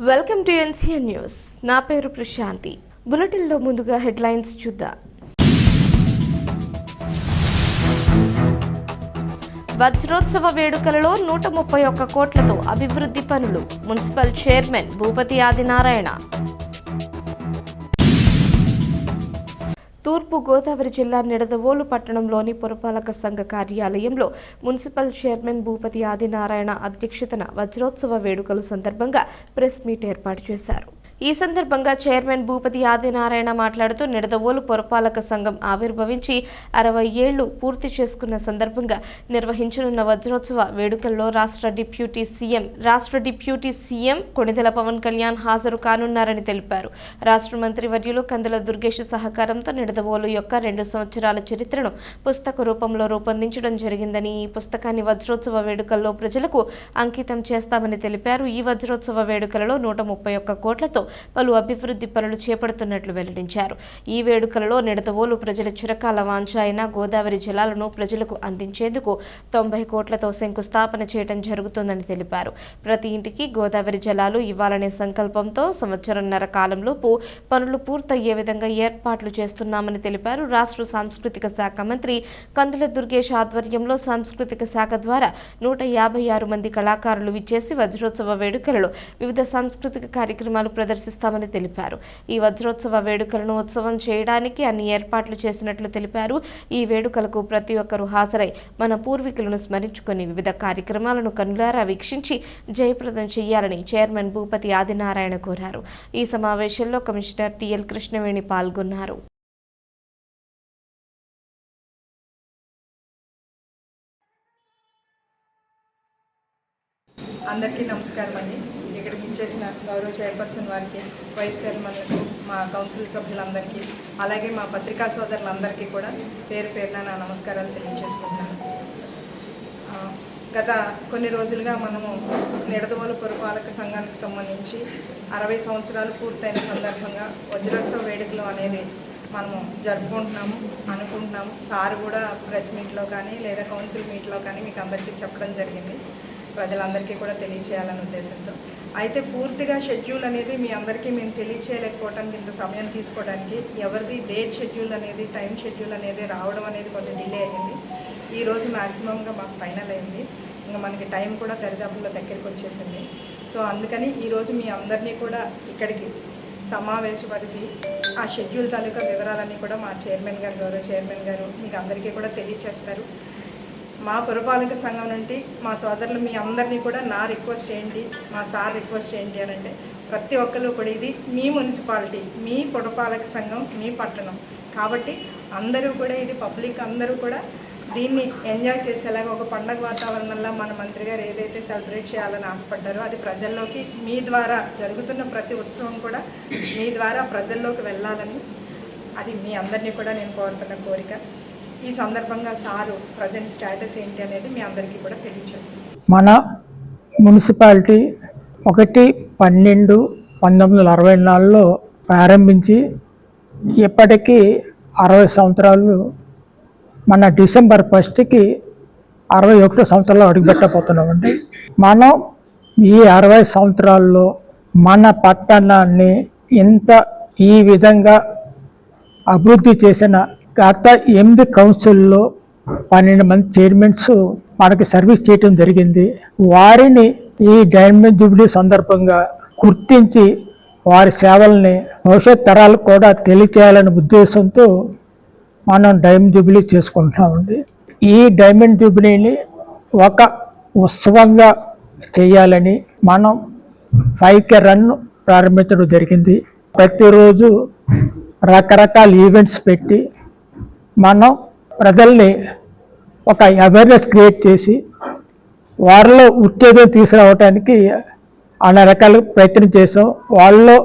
Welcome to NCN news. నా పేరు ప్రశాంతి. బులెటిన్లో ముందుగా హెడ్లైన్స్ చూద్దాం. వజ్రోత్సవ వేడుకలలో నూట ముప్పై ఒక్క కోట్లతో అభివృద్ధి పనులు. Municipal chairman Bhupathi Adinarayana. తూర్పు గోదావరి జిల్లా నిడదవోలు పట్టణంలోని పురపాలక సంఘ కార్యాలయంలో మున్సిపల్ చైర్మన్ భూపతి ఆదినారాయణ అధ్యక్షతన వజ్రోత్సవ వేడుకలు సందర్భంగా ప్రెస్ మీట్ ఏర్పాటు చేశారు. ఈ సందర్భంగా చైర్మన్ భూపతి ఆదినారాయణ మాట్లాడుతూ నిడదవోలు పురపాలక సంఘం ఆవిర్భవించి అరవై ఏళ్ళు పూర్తి చేసుకున్న సందర్భంగా నిర్వహించనున్న వజ్రోత్సవ వేడుకల్లో రాష్ట్ర డిప్యూటీ సీఎం రాష్ట్ర డిప్యూటీ సీఎం కొణిదెల పవన్ కళ్యాణ్ హాజరు కానున్నారని తెలిపారు. రాష్ట్ర మంత్రి వర్యులు కందుల దుర్గేష్ సహకారంతో నిడదవోలు యొక్క రెండు సంవత్సరాల చరిత్రను పుస్తక రూపంలో రూపొందించడం జరిగిందని ఈ పుస్తకాన్ని వజ్రోత్సవ వేడుకల్లో ప్రజలకు అంకితం చేస్తామని తెలిపారు. ఈ వజ్రోత్సవ వేడుకలలో నూట ముప్పై ఒక్క కోట్లతో పలు అభివృద్ధి పనులు చేపడుతున్నట్లు వెల్లడించారు. ఈ వేడుకలలో నిడతవోలు ప్రజల చిరకాల వాంఛ అయిన గోదావరి జలాలను ప్రజలకు అందించేందుకు తొంభై కోట్లతో శంకుస్థాపన చేయడం జరుగుతుందని తెలిపారు. ప్రతి ఇంటికి గోదావరి జలాలు ఇవ్వాలనే సంకల్పంతో సంవత్సరంన్నర కాలంలోపు పనులు పూర్తయ్యే విధంగా ఏర్పాట్లు చేస్తున్నామని తెలిపారు. రాష్ట్ర సాంస్కృతిక శాఖ మంత్రి కందుల దుర్గేష్ ఆధ్వర్యంలో సాంస్కృతిక శాఖ ద్వారా నూట యాభై ఆరు మంది కళాకారులు విచ్చేసి వజ్రోత్సవ వేడుకలలో వివిధ సాంస్కృతిక కార్యక్రమాలు సందర్శిస్తామని తెలిపారు. ఈ వజ్రోత్సవ వేడుకలను ఉత్సవం చేయడానికి అన్ని ఏర్పాట్లు చేసినట్లు తెలిపారు. ఈ వేడుకలకు ప్రతి ఒక్కరూ హాజరై మన పూర్వీకులను స్మరించుకొని వివిధ కార్యక్రమాలను కనులారా వీక్షించి జయప్రదం చేయాలని చైర్మన్ భూపతి ఆదినారాయణ కోరారు. ఈ సమావేశంలో కమిషనర్ టిఎల్ కృష్ణవేణి పాల్గొన్నారు. అందరికీ నమస్కారం అండి. ఇక్కడికి ఇచ్చేసిన గౌరవ చైర్పర్సన్ వారికి వైస్ చైర్మన్లకు మా కౌన్సిల్ సభ్యులందరికీ అలాగే మా పత్రికా సోదరులందరికీ కూడా పేరు పేరున నా నమస్కారాలు తెలియజేసుకుంటున్నాను. గత కొన్ని రోజులుగా మనము నిడదవోలు పురపాలక సంఘానికి సంబంధించి అరవై సంవత్సరాలు పూర్తయిన సందర్భంగా వజ్రోత్సవ వేడుకలు అనేది మనము జరుపుకుంటున్నాము అనుకుంటున్నాము. సార్ కూడా ప్రెస్ మీట్లో కానీ లేదా కౌన్సిల్ మీట్లో కానీ మీకు అందరికీ చెప్పడం జరిగింది. ప్రజలందరికీ కూడా తెలియచేయాలనే ఉద్దేశంతో. అయితే పూర్తిగా షెడ్యూల్ అనేది మీ అందరికీ మేము తెలియచేయలేకపోవడానికి ఇంత సమయం తీసుకోవడానికి ఎవరిది డేట్ షెడ్యూల్ అనేది టైం షెడ్యూల్ అనేది రావడం అనేది కొంచెం డిలే అయ్యింది. ఈ రోజు మ్యాక్సిమంగా మాకు ఫైనల్ అయింది. ఇంకా మనకి టైం కూడా దరిదాపుల్లో దగ్గరికి వచ్చేసింది. సో అందుకని ఈరోజు మీ అందరినీ కూడా ఇక్కడికి సమావేశపరిచి ఆ షెడ్యూల్ తాలూకా వివరాలన్నీ కూడా మా చైర్మన్ గారు గౌరవ చైర్మన్ గారు మీకు అందరికీ కూడా తెలియచేస్తారు. మా పురపాలక సంఘం నుండి మా సోదరులు మీ అందరినీ కూడా నా రిక్వెస్ట్ చేయండి మా సార్ రిక్వెస్ట్ చేయండి అని అంటే ప్రతి ఒక్కరు కూడా ఇది మీ మున్సిపాలిటీ మీ పురపాలక సంఘం మీ పట్టణం. కాబట్టి అందరూ కూడా ఇది పబ్లిక్ అందరూ కూడా దీన్ని ఎంజాయ్ చేసేలాగా ఒక పండగ వాతావరణంలో మన మంత్రి గారు ఏదైతే సెలబ్రేట్ చేయాలని ఆశపడ్డారో అది ప్రజల్లోకి మీ ద్వారా జరుగుతున్న ప్రతి ఉత్సవం కూడా మీ ద్వారా ప్రజల్లోకి వెళ్ళాలని అది మీ అందరినీ కూడా నేను కోరుతున్న కోరిక. ఈ సందర్భంగా సారు ప్రజెంట్ స్టేటస్ ఏంటి అనేది మీ అందరికీ కూడా తెలియజేస్తుంది మన మున్సిపాలిటీ ఒకటి పన్నెండు పంతొమ్మిది వందల అరవై నాలుగులో ప్రారంభించి ఇప్పటికీ అరవై సంవత్సరాలు మన డిసెంబర్ ఫస్ట్కి అరవై ఒకటో సంవత్సరాలు అడుగుపెట్టబోతున్నామండి. మనం ఈ అరవై సంవత్సరాల్లో మన పట్టణాన్ని ఇంత ఈ విధంగా అభివృద్ధి చేసిన గత ఎనిమిది కౌన్సిల్లో పన్నెండు మంది చైర్మన్స్ మనకి సర్వీస్ చేయటం జరిగింది. వారిని ఈ డైమండ్ జూబ్లీ సందర్భంగా గుర్తించి వారి సేవల్ని భవిష్యత్ తరాలకు కూడా తెలియచేయాలనే ఉద్దేశంతో మనం డైమండ్ జూబ్లీ చేసుకుంటున్నామండి ఈ డైమండ్ జూబ్లీని ఒక ఉత్సవంగా చేయాలని మనం ఫైవ్ కే రన్ ప్రారంభించడం జరిగింది. ప్రతిరోజు రకరకాల ఈవెంట్స్ పెట్టి మనం ప్రజల్ని ఒక అవేర్నెస్ క్రియేట్ చేసి వారిలో ఉత్తేజం తీసుకురావడానికి అన్ని రకాల ప్రయత్నం చేసాం. వాళ్ళలో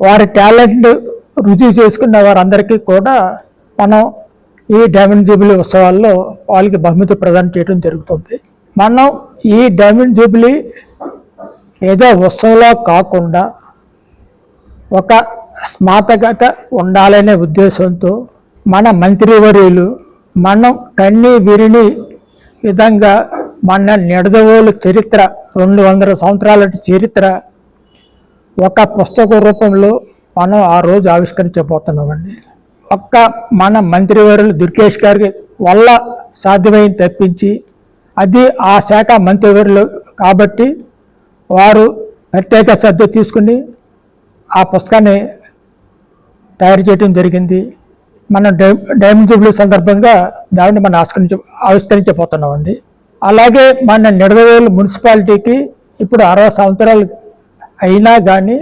వారి టాలెంట్ రుజువు చేసుకున్న వారందరికీ కూడా మనం ఈ డైమండ్ జూబిలీ ఉత్సవాల్లో వాళ్ళకి బహుమతి ప్రదానం చేయడం జరుగుతుంది. మనం ఈ డైమండ్ జూబిలీ ఏదో ఉత్సవంలో కాకుండా ఒక స్మాతకత ఉండాలనే ఉద్దేశంతో మన మంత్రివర్యులు మనం కన్ని విరిని విధంగా మన నిడదవోలు చరిత్ర రెండు వందల సంవత్సరాల చరిత్ర ఒక పుస్తక రూపంలో మనం ఆ రోజు ఆవిష్కరించబోతున్నామండి. ఒక్క మన మంత్రివర్యులు దుర్గేష్ గారికి వల్ల సాధ్యమైంది తప్పించి అది ఆ శాఖ మంత్రివర్యులు కాబట్టి వారు ప్రత్యేక శ్రద్ధ తీసుకుని ఆ పుస్తకాన్ని తయారు చేయడం జరిగింది. మనం డై డైమండ్ జూబ్లీ సందర్భంగా దానిని మనం ఆవిష్కరించ ఆవిష్కరించబోతున్నామండి. అలాగే మన నిడదవేలు మున్సిపాలిటీకి ఇప్పుడు అరవై సంవత్సరాలు అయినా కానీ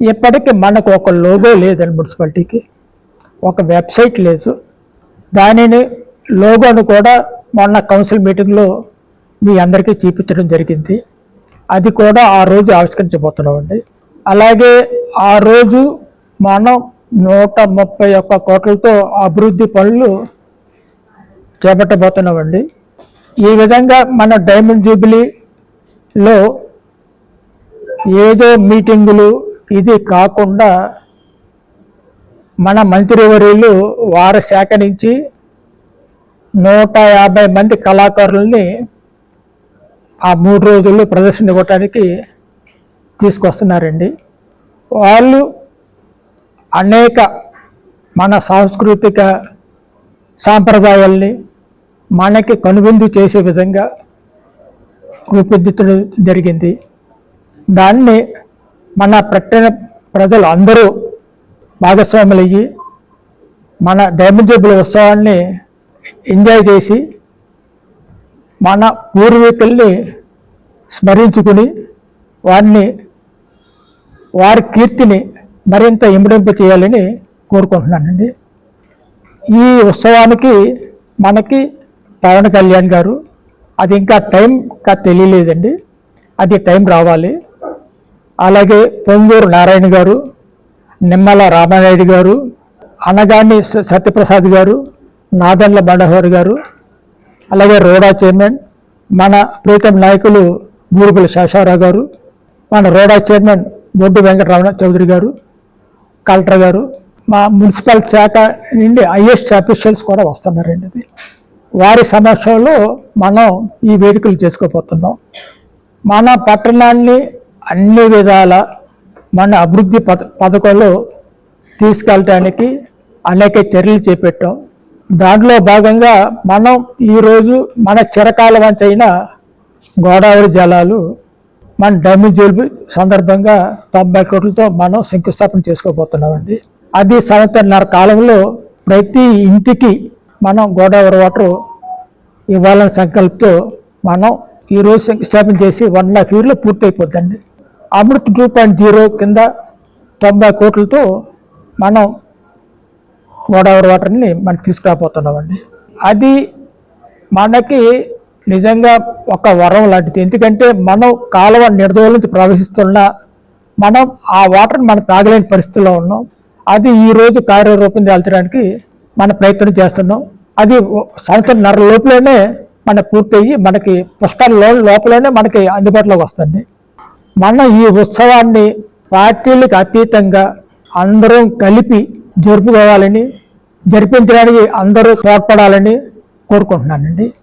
ఇప్పటికీ మనకు ఒక లోగో లేదండి మున్సిపాలిటీకి. ఒక వెబ్సైట్ లేదు. దానిని లోగోను కూడా మొన్న కౌన్సిల్ మీటింగ్లో మీ అందరికీ చూపించడం జరిగింది. అది కూడా ఆ రోజు ఆవిష్కరించబోతున్నామండి. అలాగే ఆ రోజు మనం నూట ముప్పై ఒక్క కోట్లతో అభివృద్ధి పనులు చేపట్టబోతున్నామండి. ఈ విధంగా మన డైమండ్ జూబిలీలో ఏదో మీటింగులు ఇది కాకుండా మన మంత్రివర్యులు వారు సేకరించి నూట యాభై మంది కళాకారులని ఆ మూడు రోజుల్లో ప్రదర్శన ఇవ్వటానికి తీసుకొస్తున్నారండి. వాళ్ళు అనేక మన సాంస్కృతిక సాంప్రదాయాల్ని మనకి కనువిందు చేసే విధంగా రూపొందించడం జరిగింది. దాన్ని మన పట్టణ ప్రజలు అందరూ భాగస్వాములయ్యి మన డైమండ్బుల్ ఉత్సవాన్ని ఎంజాయ్ చేసి మన పూర్వీకుల్ని స్మరించుకుని వారిని వారి కీర్తిని మరింత ఇమిడింప చేయాలని కోరుకుంటున్నానండి. ఈ ఉత్సవానికి మనకి పవన్ కళ్యాణ్ గారు అది ఇంకా టైం ఇంకా తెలియలేదండి. అది టైం రావాలి. అలాగే పొంగూరు నారాయణ గారు నిమ్మల రామానాయుడు గారు అనగాని సత్యప్రసాద్ గారు నాదన్ల బండహోర్ గారు అలాగే రోడా చైర్మన్ మన ప్రీతం నాయకులు బూరుగుల శేషారావు గారు మన రోడా చైర్మన్ బొడ్డు వెంకటరమణ చౌదరి గారు కలెక్టర్ గారు మా మున్సిపల్ శాఖ నుండి ఐఎస్ అఫీషియల్స్ కూడా వస్తున్నారండి వారి సమక్షంలో మనం ఈ వేడుకలు చేసుకోబోతున్నాం. మన పట్టణాన్ని అన్ని విధాల మన అభివృద్ధి పథ పథకంలో తీసుకెళ్ళటానికి అనేక చర్యలు చేపట్టాం. దాంట్లో భాగంగా మనం ఈరోజు మన చిరకాల వంచైన గోదావరి జలాలు మన డైమండ్ జూబిలీ సందర్భంగా తొంభై కోట్లతో మనం శంకుస్థాపన చేసుకోబోతున్నామండి. అది సంవత్సరన్నర కాలంలో ప్రతి ఇంటికి మనం గోదావరి వాటర్ ఇవ్వాలని సంకల్పంతో మనం ఈరోజు శంకుస్థాపన చేసి వన్ అండ్ హాఫ్ ఇయర్లో పూర్తయిపోద్దండి. అమృత్ టూ పాయింట్ జీరో కింద తొంభై కోట్లతో మనం గోదావరి వాటర్ని మనం తీసుకురాబోతున్నామండి. అది మనకి నిజంగా ఒక వరం లాంటిది. ఎందుకంటే మనం కాలువ నిర్దోల నుంచి ప్రవహిస్తున్నా మనం ఆ వాటర్ని మనం తాగలేని పరిస్థితిలో ఉన్నాం. అది ఈ రోజు కార్యరూపం దాల్చడానికి మన ప్రయత్నం చేస్తున్నాం. అది ఓ- సంవత్సరంన్నర లోపలనే మన పూర్తయ్యి మనకి పుష్కర లోపలనే మనకి అందుబాటులోకి వస్తుంది. మన ఈ ఉత్సవాన్ని పార్టీలకు అతీతంగా అందరం కలిపి జరుపుకోవాలని జరిపించడానికి అందరూ తోడ్పడాలని కోరుకుంటున్నానండి.